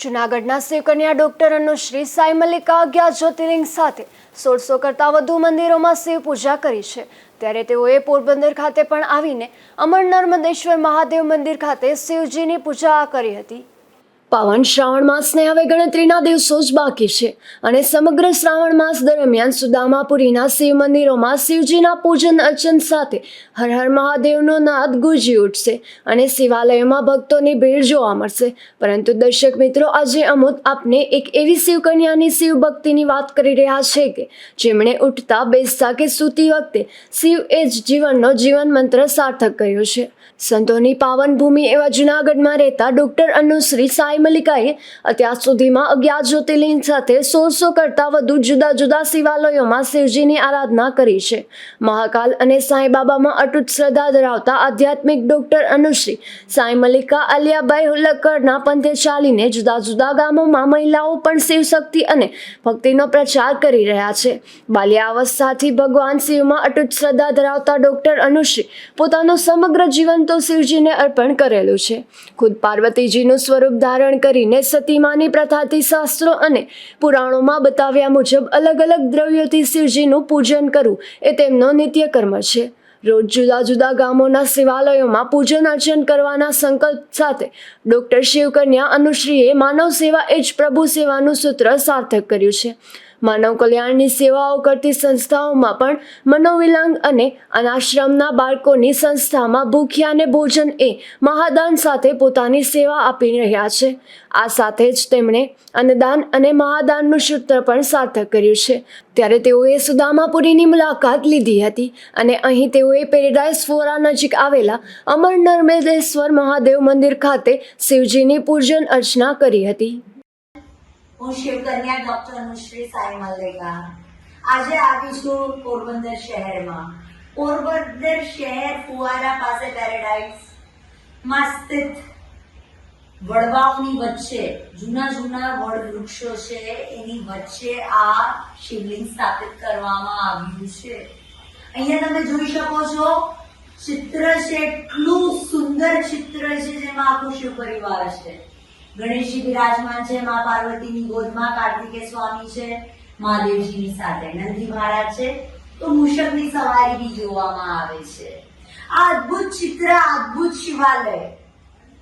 જૂનાગઢના શિવકન્યા ડોક્ટર અનુશ્રી સાઈ મલ્લિકા અગિયાર જ્યોતિર્લિંગ સાથે સોળસો કરતાં વધુ મંદિરોમાં શિવ પૂજા કરી છે. ત્યારે તેઓએ પોરબંદર ખાતે પણ આવીને અમર નર્મદેશ્વર મહાદેવ મંદિર ખાતે શિવજીની પૂજા કરી હતી. પાવન શ્રાવણ માસને હવે ગણતરીના દિવસો જ બાકી છે અને સમગ્ર શ્રાવણ માસ દરમિયાન સુદામાપુરીના શિવ મંદિરોમાં શિવજીના પૂજન અર્ચન સાથે હર હર મહાદેવનો નાદ ગુંજી ઉઠશે અને શિવાલયોમાં ભક્તોની ભીડ જોવા મળશે. પરંતુ દર્શક મિત્રો, આજે અમુદ આપને એક એવી શિવકન્યાની શિવ ભક્તિની વાત કરી રહ્યા છે કે જેમણે ઉઠતા, બેસતા કે સૂતી વખતે શિવ એ જ જીવનનો જીવન મંત્ર સાર્થક કર્યો છે. સંતોની પાવન ભૂમિ એવા જૂનાગઢમાં રહેતા ડૉક્ટર અનુશ્રી સાઈ મલિકાએ અત્યાર સુધીમાં અગિયાર જ્યોતિર્લિંગ સાથે સોળસો કરતાં વધુ જુદા જુદા શિવાલયોમાં શિવજીની આરાધના કરી છે. મહાકાલ અને સાંઈબાબામાં અટૂટ શ્રદ્ધા ધરાવતા આધ્યાત્મિક ડોક્ટર અનુશ્રી, સાંઈ મલિકા આલિયાબાઈ હુલક્કરના પંથે ચાલીને જુદા જુદા ગામોમાં મહિલાઓ પણ શિવશક્તિ અને ભક્તિનો પ્રચાર કરી રહ્યા છે. બાલ્યાવસ્થાથી ભગવાન શિવમાં અટૂટ શ્રદ્ધા ધરાવતા ડોક્ટર અનુશ્રી પોતાનું સમગ્ર જીવન તો શિવજીને અર્પણ કરેલું છે. ખુદ પાર્વતીજીનું સ્વરૂપ ધારણ કરીને સતીમાની પ્રથાથી શાસ્ત્રો અને પુરાણોમાં બતાવ્યા મુજબ અલગ અલગ દ્રવ્યોથી શિવજીનું પૂજન કરવું એ તેમનો નિત્યકર્મ છે. રોજ જુદા જુદા ગામોના શિવાલયોમાં પૂજન અર્ચન કરવાના સંકલ્પ સાથે ડૉક્ટર શિવકન્યા અનુશ્રીએ માનવ સેવા એ જ પ્રભુ સેવાનું સૂત્ર સાર્થક કર્યું છે. માનવ કલ્યાણની સેવાઓ કરતી સંસ્થાઓમાં પણ મનોવિલાંગ અને અનાશ્રમના બાળકોની સંસ્થામાં ભૂખ્યાને ભોજન એ મહાદાન સાથે પોતાની સેવા આપી રહ્યા છે. આ સાથે જ તેમણે અન્નદાન અને મહાદાનનું સૂત્ર પણ સાર્થક કર્યું છે. ત્યારે તેઓએ સુદામાપુરીની મુલાકાત લીધી હતી અને અહીં તેઓએ પેરેડાઇઝ ફોરા નજીક આવેલા અમર નર્મદેશ્વર મહાદેવ મંદિર ખાતે શિવજીની પૂજન અર્ચના કરી હતી. હું શિવકન્યા ડોક્ટર અનુશ્રી સાઈ મલ્લિકા. આજે આવી છું પોરબંદર શહેરમાં. પોરબંદર શહેર ફુવારા પાસે પેરેડાઇઝમાં સ્થિત વડવાઓની વચ્ચે, જૂના જૂના વડ વૃક્ષો છે, એની વચ્ચે આ શિવલિંગ સ્થાપિત કરવામાં આવ્યું છે. અહીંયા તમે જોઈ શકો છો, ચિત્ર છે, એટલું સુંદર ચિત્ર છે જેમાં આખું શિવ પરિવાર છે. ગણેશજી બિરાજમાન છે, મા પાર્વતીની ગોદમાં કાર્તિકે સ્વામી છે, મહાદેવજીની સાથે નંદી મહારાજ છે. તો મૂષકની સવારી બી જોવામાં આવે છે. આ અદ્ભુત ચિત્ર અદ્ભુત શિવાલય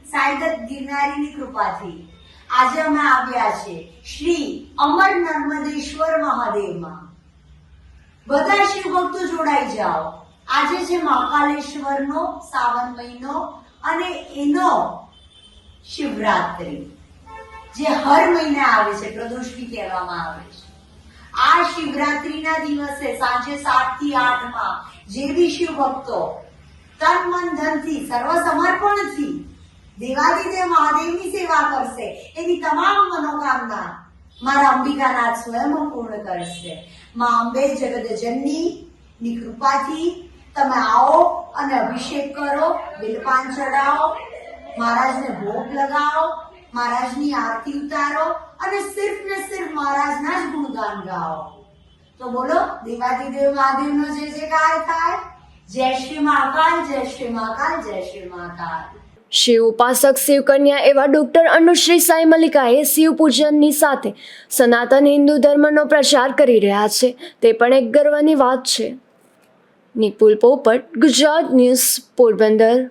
સાયદત ગિરનારીની કૃપાથી આજે અમે આવ્યા છે શ્રી અમર નર્મદેશ્વર મહાદેવમાં. બધા શિવ ભક્તો જોડાઈ જાઓ. આજે છે મહાકાલેશ્વરનો સાવન મહિનો અને એનો શિવરાત્રી, જે હર મહિને આવે છે પ્રદોષમી કહેવામાં આવે છે. આ શિવરાત્રિના દિવસે સાંજે સાતથી આઠમાં જે બી શિવ ભક્તો તન મન ધનથી સર્વ સમર્પણથી દેવાદિદેવ મહાદેવની સેવા કરશે, એની તમામ મનોકામના મારા અંબિકાનાથ સ્વયં પૂર્ણ કરશે. માં અંબે જગતજનની ની કૃપાથી તમે આવો અને અભિષેક કરો, બિલપાન ચડાવો મહારાજને ભોગ લગાવો, મહારાજની આરતી ઉતારો અને સિર્ફ ને સિર્ફ મહારાજના જ ગુણગાન ગાઓ. તો બોલો, દેવાદિદેવ મહાદેવનો જે જે થાય. જય શ્રી મહાકાલ, જય શ્રી મહાકાલ, જય શ્રી મહાકાલ. શિવ ઉપાસક શિવકન્યા એવા ડોક્ટર અનુશ્રી સાઈ મલ્લિકાએ શિવ પૂજનની સાથે સનાતન હિન્દુ ધર્મનો પ્રચાર કરી રહ્યા છે. તે પણ એક ગર્વની વાત છે. નિપુલ પોપટ, ગુજરાત ન્યૂઝ પોરબંદર.